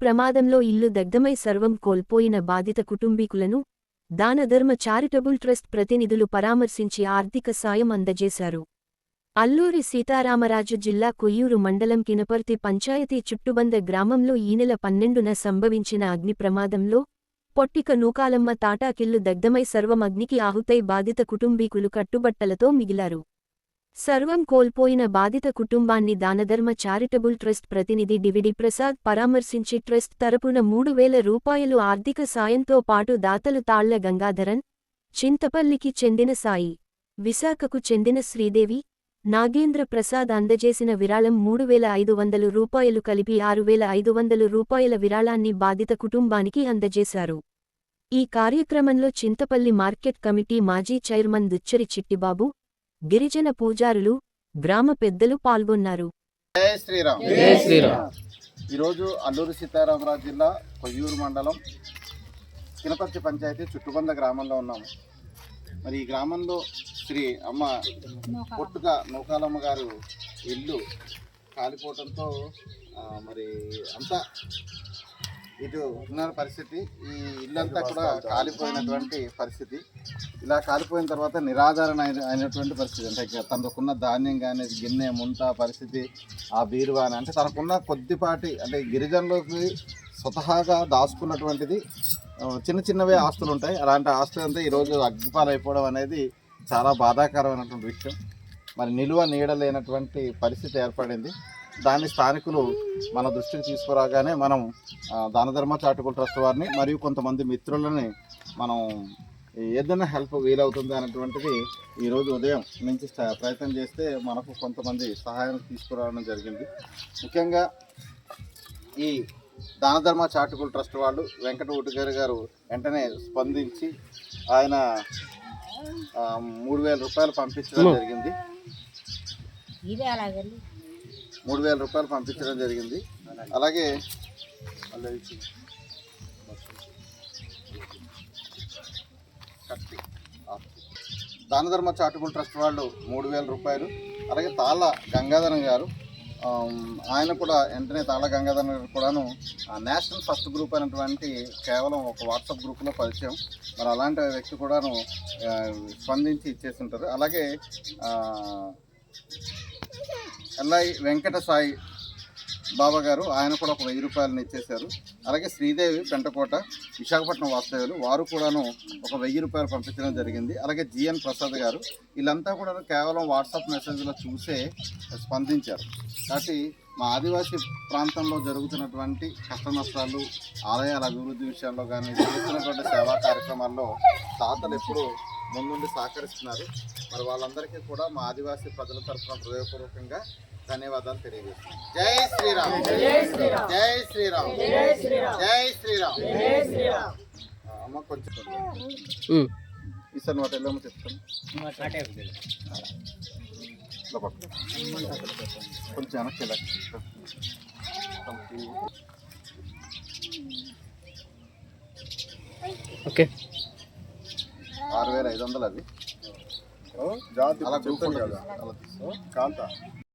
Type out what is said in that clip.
ప్రమాదంలో ఇల్లు దగ్ధమై సర్వం కోల్పోయిన బాధిత కుటుంబీకులను దానధర్మ చారిటబుల్ ట్రస్ట్ ప్రతినిధులు పరామర్శించి ఆర్థిక సాయం అందజేశారు. అల్లూరి సీతారామరాజు జిల్లా కొయ్యూరు మండలం కినపర్తి పంచాయతీ చుట్టుబంద గ్రామంలో ఈ నెల పన్నెండున సంభవించిన అగ్ని ప్రమాదంలో పొట్టిక నూకాలమ్మ తాటాకిల్లు దగ్ధమై సర్వం అగ్నికి ఆహుతై బాధిత కుటుంబీకులు కట్టుబట్టలతో మిగిలారు. సర్వం కోల్పోయిన బాధిత కుటుంబాన్ని దానధర్మ చారిటబుల్ ట్రస్ట్ ప్రతినిధి డివిడి ప్రసాద్ పరామర్శించి ట్రస్ట్ తరపున మూడు వేల రూపాయలు ఆర్థిక సాయంతో పాటు దాతలు తాళ్ళ గంగాధరన్ చింతపల్లికి చెందిన సాయి విశాఖకు చెందిన శ్రీదేవి నాగేంద్ర ప్రసాద్ అందజేసిన విరాళం మూడు వేల ఐదు వందలు రూపాయలు కలిపి ఆరు వేల ఐదు వందలు రూపాయల విరాళాన్ని బాధిత కుటుంబానికి అందజేశారు. ఈ కార్యక్రమంలో చింతపల్లి మార్కెట్ కమిటీ మాజీ చైర్మన్ దుచ్చరి చిట్టిబాబు గిరిజన పూజారులు గ్రామ పెద్దలు పాల్గొన్నారు. జై శ్రీరామ్. జై శ్రీరామ్. ఈరోజు అల్లూరు సీతారామరాజు జిల్లా కొయ్యూరు మండలం కినపర్తి పంచాయతీ చుట్టుబంద గ్రామంలో ఉన్నాము. మరి ఈ గ్రామంలో శ్రీ అమ్మ పొట్టుగా నూకాలమ్మ గారు ఇల్లు కాలిపోవడంతో మరి అంతా ఇటు ఉన్న పరిస్థితి ఈ ఇల్లంతా కూడా కాలిపోయినటువంటి పరిస్థితి. ఇలా కాలిపోయిన తర్వాత నిరాధారణ అయినటువంటి పరిస్థితి. అంటే తనకున్న ధాన్యం కానీ గిన్నె ముంత పరిస్థితి ఆ బీరువా అని. అంటే తనకున్న కొద్దిపాటి అంటే గిరిజనులకి స్వతహాగా దాచుకున్నటువంటిది చిన్న చిన్నవే ఆస్తులు ఉంటాయి. అలాంటి ఆస్తులు అంతా ఈరోజు అగ్నిపాలైపోవడం అనేది చాలా బాధాకరమైనటువంటి విషయం. మరి నిలువ నీడలేనటువంటి పరిస్థితి ఏర్పడింది. దాన్ని స్థానికులు మన దృష్టికి తీసుకురాగానే మనం దానధర్మ చాటుకుల ట్రస్ట్ వారిని మరియు కొంతమంది మిత్రులని మనం ఏదైనా హెల్ప్ వీలవుతుంది అనేటువంటిది ఈరోజు ఉదయం నుంచి ప్రయత్నం చేస్తే మనకు కొంతమంది సహాయం తీసుకురావడం జరిగింది. ముఖ్యంగా ఈ దానధర్మ చాటుకుల ట్రస్ట్ వాళ్ళు వెంకట ఉటిగారి గారు వెంటనే స్పందించి ఆయన మూడు వేల రూపాయలు పంపించడం జరిగింది. మూడు వేల రూపాయలు పంపించడం జరిగింది. అలాగే కత్తి. దానధర్మ చాటుకుల ట్రస్ట్ వాళ్ళు మూడు వేల రూపాయలు. అలాగే తాళ గంగాధరం గారు ఆయన కూడా వెంటనే తాళ గంగాధరం గారు కూడాను ఆ, నేషనల్ ఫస్ట్ గ్రూప్ అయినటువంటి కేవలం ఒక వాట్సాప్ గ్రూప్లో పరిచయం. మరి అలాంటి వ్యక్తి కూడాను స్పందించి ఇచ్చేస్తుంటారు. అలాగే ఎల్ఐ వెంకట సాయి బాబా గారు ఆయన కూడా ఒక వెయ్యి రూపాయలని ఇచ్చేశారు. అలాగే శ్రీదేవి పెంటకోట విశాఖపట్నం వాస్తవ్యులు వారు కూడాను ఒక వెయ్యి రూపాయలు పంపించడం జరిగింది. అలాగే జిఎన్ ప్రసాద్ గారు వీళ్ళంతా కూడా కేవలం వాట్సాప్ మెసేజ్లో చూసే స్పందించారు. కాబట్టి మా ఆదివాసీ ప్రాంతంలో జరుగుతున్నటువంటి కష్ట నష్టాలు ఆలయాల అభివృద్ధి విషయాల్లో కానీ జరుగుతున్నటువంటి సేవా కార్యక్రమాల్లో తాతలు ఎప్పుడు ముందుండి సహకరిస్తున్నారు. మరి వాళ్ళందరికీ కూడా మా ఆదివాసీ ప్రజల తరఫున హృదయపూర్వకంగా ధన్యవాదాలు తెలియజేస్తున్నాం. జై శ్రీరామ్. జై శ్రీరామ్. జై శ్రీరామ్. అమ్మ కొంచెం. ఈసారి నోట వెళ్ళామో చెప్తాను. కొంచెం వెనక్కి. ఓకే. ఆరు వేల ఐదు వందలు అది. కదా అలా తీసుకో. కాంతా.